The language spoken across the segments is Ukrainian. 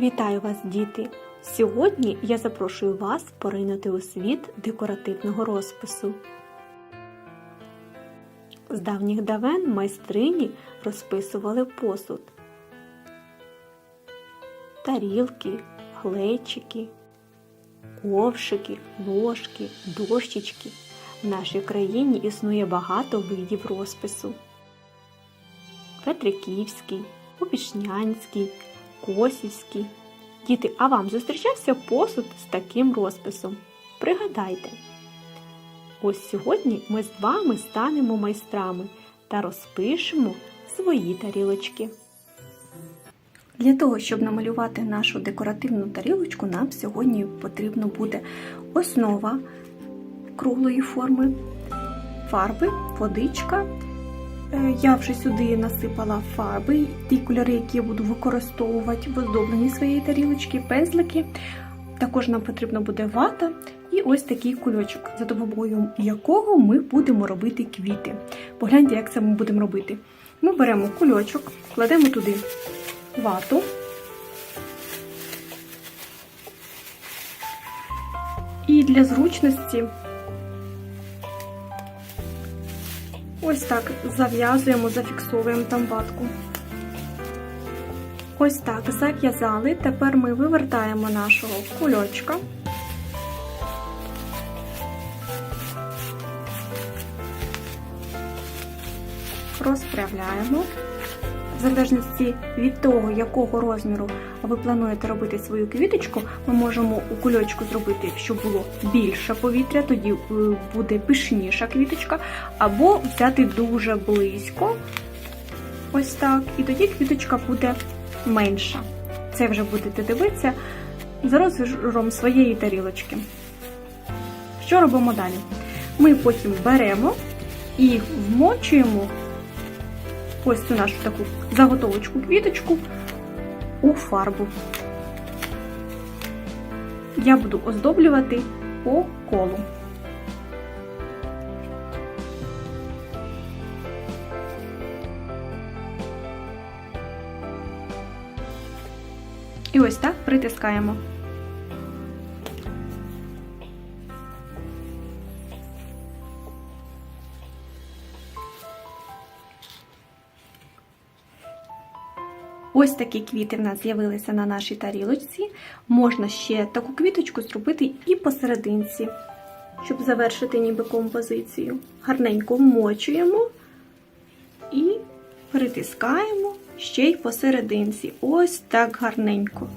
Вітаю вас, діти! Сьогодні я запрошую вас поринути у світ декоративного розпису. З давніх давен майстрині розписували посуд, тарілки, глечики, ковшики, ложки, дощечки. В нашій країні існує багато видів розпису. Петриківський, Опішнянський, Косівський. Діти, а вам зустрічався посуд з таким розписом? Пригадайте. Ось сьогодні ми з вами станемо майстрами та розпишемо свої тарілочки. Для того, щоб намалювати нашу декоративну тарілочку, нам сьогодні потрібно буде основа круглої форми, фарби, водичка. Е, Я вже сюди насипала фарби, ті кольори, які я буду використовувати в оздобленні своєї тарілочки, пензлики. Також нам потрібна буде вата і ось такий кульочок, за допомогою якого ми будемо робити квіти. Погляньте, як це ми будемо робити. Ми беремо кульочок, кладемо туди вату. І для зручності ось так зав'язуємо, зафіксовуємо там ватку. Ось так зав'язали. Тепер ми вивертаємо нашого кульочка. Розправляємо. В залежності від того, якого розміру ви плануєте робити свою квіточку, ми можемо у кульочку зробити, щоб було більше повітря, тоді е, буде пишніша квіточка, або взяти дуже близько, ось так, і тоді квіточка буде менша. Це вже будете дивитися за розміром своєї тарілочки. Що робимо далі? Ми потім беремо і вмочуємо ось цю нашу таку заготовочку квіточку у фарбу. Я буду оздоблювати по колу. І ось так притискаємо. Ось такі квіти в нас з'явилися на нашій тарілочці. Можна ще таку квіточку зробити і посерединці, щоб завершити ніби композицію. Гарненько вмочуємо і притискаємо ще й посерединці. Ось так гарненько.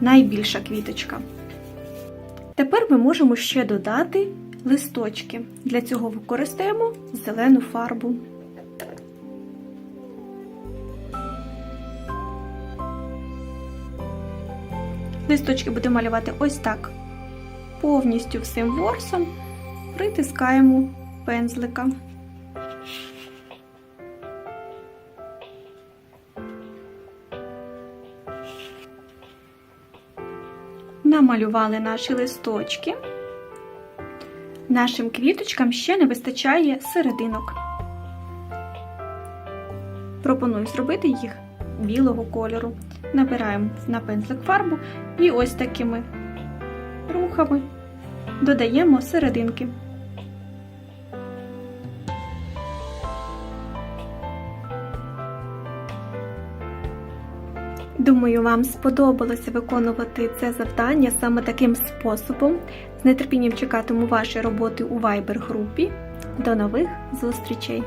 Найбільша квіточка. Тепер ми можемо ще додати листочки. Для цього використаємо зелену фарбу. Листочки будемо малювати ось так. Повністю всім ворсом притискаємо пензлика. Намалювали наші листочки. Нашим квіточкам ще не вистачає серединок. Пропоную зробити їх білого кольору. Набираємо на пензлик фарбу і ось такими рухами додаємо серединки. Думаю, вам сподобалося виконувати це завдання саме таким способом. З нетерпінням чекатиму ваші роботи у Viber групі. До нових зустрічей!